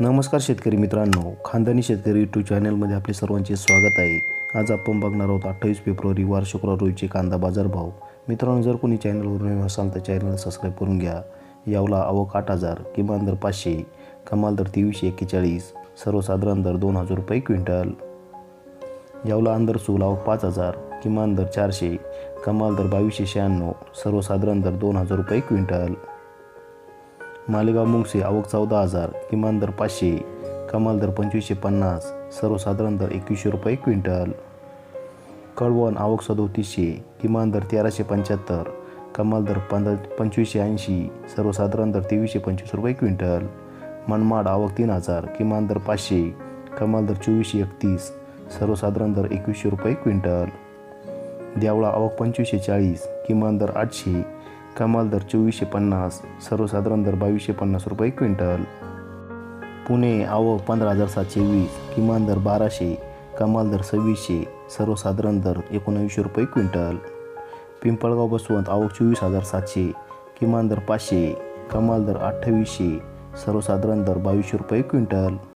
नमस्कार शेतकरी मित्रांनो खानदानी शेतकरी यूट्यूब चॅनलमध्ये आपले सर्वांचे स्वागत आहे. आज आपण बघणार आहोत अठ्ठावीस फेब्रुवारी वार शुक्रवार रोजचे कांदा बाजारभाव मित्रांनो जर कोणी चॅनलवर नवीन असाल तर चॅनल सबस्क्राईब करून घ्या. यावला आवक आठ हजार किमान दर पाचशे कमाल दर तेवीसशे एक्केचाळीस सर्वसाधारण दर दोन हजार रुपये क्विंटल. यावला अंदर चूल पाच हजार किमान दर चारशे कमाल दर बावीसशे शहाण्णव सर्वसाधारण दर दोन हजार रुपये क्विंटल. मालेगाव मुंगसे आवक चौदा हजार किमान दर पाचशे कमाल दर पंचवीसशे पन्नास सर्वसाधारण दर एकवीसशे रुपये क्विंटल. कळवण आवक सदोतीसशे किमान दर तेराशे पंच्याहत्तर कमाल दर पंधरा पंचवीसशे ऐंशी सर्वसाधारण दर तेवीसशे पंचवीस रुपये क्विंटल. मनमाड आवक तीन हजार किमान दर पाचशे कमाल दर चोवीसशे एकतीस सर्वसाधारण दर एकवीसशे रुपये क्विंटल. देवळा आवक पंचवीसशे चाळीस किमान दर आठशे कमाल दर चोवीसशे पन्नास सर्वसाधारण दर बावीसशे पन्नास रुपये क्विंटल. पुणे आवक पंधरा हजार सातशे वीस किमान दर बाराशे कमाल दर सव्वीसशे सर्वसाधारण दर एकोणावीसशे रुपये क्विंटल. पिंपळगाव बसवंत आवक चोवीस हजार सातशे किमान दर पाचशे कमाल दर अठ्ठावीसशे सर्वसाधारण दर बावीसशे रुपये क्विंटल.